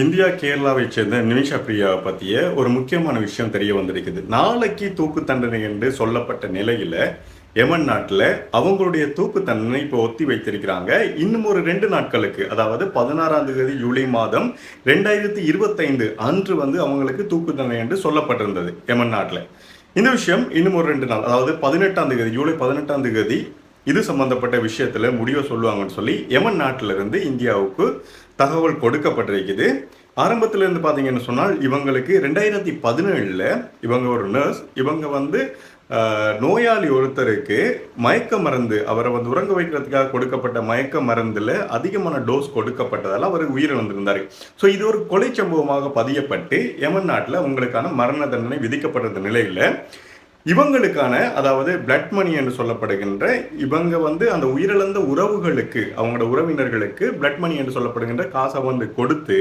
India கேரளாவை சேர்ந்த நிமிஷா பிரியா பற்றிய ஒரு முக்கியமான விஷயம் தெரிய வந்திருக்குது. நாளைக்கு தூக்கு தண்டனை என்று சொல்லப்பட்ட நிலையில் எமன் நாட்டில் அவங்களுடைய தூக்கு தண்டனை இப்போ ஒத்தி வைத்திருக்கிறாங்க. இன்னும் ஒரு ரெண்டு நாட்களுக்கு அதாவது பதினாறாம் தேதி ஜூலை மாதம் ரெண்டாயிரத்தி இருபத்தைந்து அன்று வந்து அவங்களுக்கு தூக்கு தண்டனை என்று சொல்லப்பட்டிருந்தது எமன் நாட்டில். இந்த விஷயம் இன்னும் ஒரு ரெண்டு நாள் அதாவது பதினெட்டாம் தேதி ஜூலை பதினெட்டாம் தேதி இது சம்பந்தப்பட்ட விஷயத்தில் முடிவை சொல்லுவாங்கன்னு சொல்லி எமன் நாட்டிலிருந்து இந்தியாவுக்கு தகவல் கொடுக்கப்பட்டிருக்குது. ஆரம்பத்தில் இருந்து பாத்தீங்கன்னு சொன்னால் இவங்களுக்கு ரெண்டாயிரத்தி பதினேழில் இவங்க ஒரு நர்ஸ் இவங்க வந்து நோயாளி ஒருத்தருக்கு மயக்க மருந்து அவரை வந்து உறங்க வைக்கிறதுக்காக கொடுக்கப்பட்ட மயக்க மருந்தில் அதிகமான டோஸ் கொடுக்கப்பட்டதால் அவர் உயிரிழந்திருந்தார். ஸோ இது ஒரு கொலை சம்பவமாக பதியப்பட்டு எமன் நாட்டில் உங்களுக்கான மரண தண்டனை விதிக்கப்பட்டிருந்த நிலையில் இவங்களுக்கான அதாவது பிளட் மணி என்று சொல்லப்படுகின்ற இவங்க வந்து அந்த உயிரிழந்த உறவுகளுக்கு அவங்களோட உறவினர்களுக்கு பிளட் மணி என்று சொல்லப்படுகின்ற காசை வந்து கொடுத்து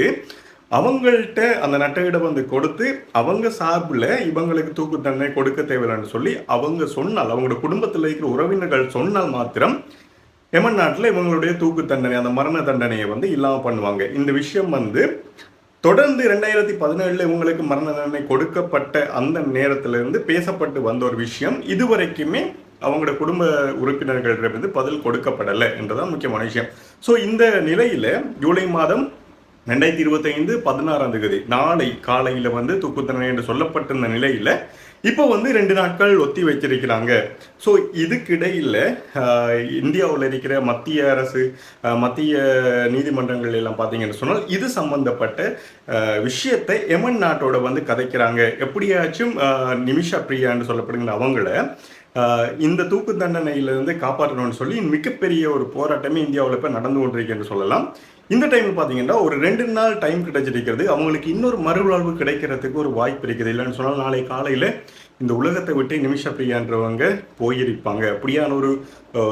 அவங்கள்ட்ட அந்த நட்டையிட வந்து கொடுத்து அவங்க சார்பில் இவங்களுக்கு தூக்கு தண்டனை கொடுக்க தேவையில்லைன்னு சொல்லி அவங்க சொன்னால் அவங்களோட குடும்பத்தில் இருக்கிற உறவினர்கள் சொன்னால் மாத்திரம் எமன் நாட்டில் இவங்களுடைய தூக்கு தண்டனை அந்த மரண தண்டனையை வந்து இல்லாமல் பண்ணுவாங்க. இந்த விஷயம் வந்து தொடர்ந்து ரெண்டாயிரத்தி பதினேழுல இவங்களுக்கு மரண தண்டனை கொடுக்கப்பட்ட அந்த நேரத்திலிருந்து பேசப்பட்டு வந்த ஒரு விஷயம். இதுவரைக்குமே அவங்களோட குடும்ப உறுப்பினர்களிடமிருந்து பதில் கொடுக்கப்படலை என்றதான் முக்கியமான விஷயம். ஸோ இந்த நிலையில ஜூலை மாதம் ரெண்டாயிரத்தி இருபத்தைந்து பதினாறாம் தேதி நாளை காலையில் வந்து தூக்கு தண்டனை என்று சொல்லப்பட்டிருந்த நிலையில் இப்போ வந்து ரெண்டு நாட்கள் ஒத்தி வச்சிருக்கிறாங்க ஸோ இதுக்கிடையில் இந்தியாவில் இருக்கிற மத்திய அரசு மத்திய நீதிமன்றங்கள் எல்லாம் பார்த்தீங்கன்னு சொன்னால் இது சம்பந்தப்பட்ட விஷயத்தை எமன் நாட்டோட வந்து கதைக்கிறாங்க. எப்படியாச்சும் நிமிஷா பிரியான்னு சொல்லப்படுகிற அவங்கள இந்த தூக்கு தண்டனையிலிருந்து காப்பாற்றணும்னு சொல்லி மிகப்பெரிய ஒரு போராட்டமே இந்தியாவில் இப்போ நடந்து கொண்டிருக்குன்னு சொல்லலாம். இந்த டைம் பார்த்தீங்கன்னா ஒரு ரெண்டு நாள் டைம் கிடைச்சிருக்கிறது. அவங்களுக்கு இன்னொரு மறுவாழ்வு கிடைக்கிறதுக்கு ஒரு வாய்ப்பு இருக்குது. இல்லைன்னு சொன்னால் நாளை காலையில் இந்த உலகத்தை விட்டு நிமிஷ பிரியான்றவங்க போயிருப்பாங்க. அப்படியான ஒரு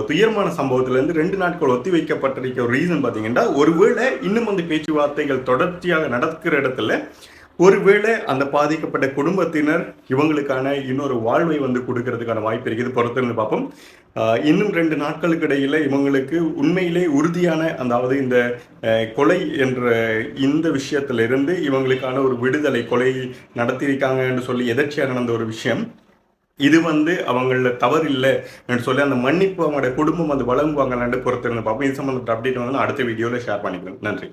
துயரமான சம்பவத்திலேருந்து ரெண்டு நாட்கள் ஒத்தி வைக்கப்பட்டிருக்க ஒரு ரீசன் பார்த்தீங்கன்னா ஒருவேளை இன்னும் அந்த பேச்சுவார்த்தைகள் தொடர்ச்சியாக நடக்கிற இடத்துல ஒருவேளை அந்த பாதிக்கப்பட்ட குடும்பத்தினர் இவங்களுக்கான இன்னொரு வாழ்வை வந்து கொடுக்கறதுக்கான வாய்ப்பு இருக்குது. பொறுத்திருந்து பார்ப்போம். இன்னும் ரெண்டு நாட்களுக்கு இடையில இவங்களுக்கு உண்மையிலே உறுதியான அதாவது இந்த கொலை என்ற இந்த விஷயத்திலிருந்து இவங்களுக்கான ஒரு விடுதலை கொலை நடத்தியிருக்காங்கன்னு சொல்லி எதர்ச்சியாக நடந்த ஒரு விஷயம். இது வந்து அவங்கள தவறு இல்லை என்று சொல்லி அந்த மன்னிப்பு அவங்களோட குடும்பம் வந்து வழங்குவாங்கன்னு பொறுத்திருந்து பார்ப்போம். இது சம்மந்தப்பட்ட அப்டேட் வந்து நான் அடுத்த வீடியோவில் ஷேர் பண்ணிக்கிறேன். நன்றி.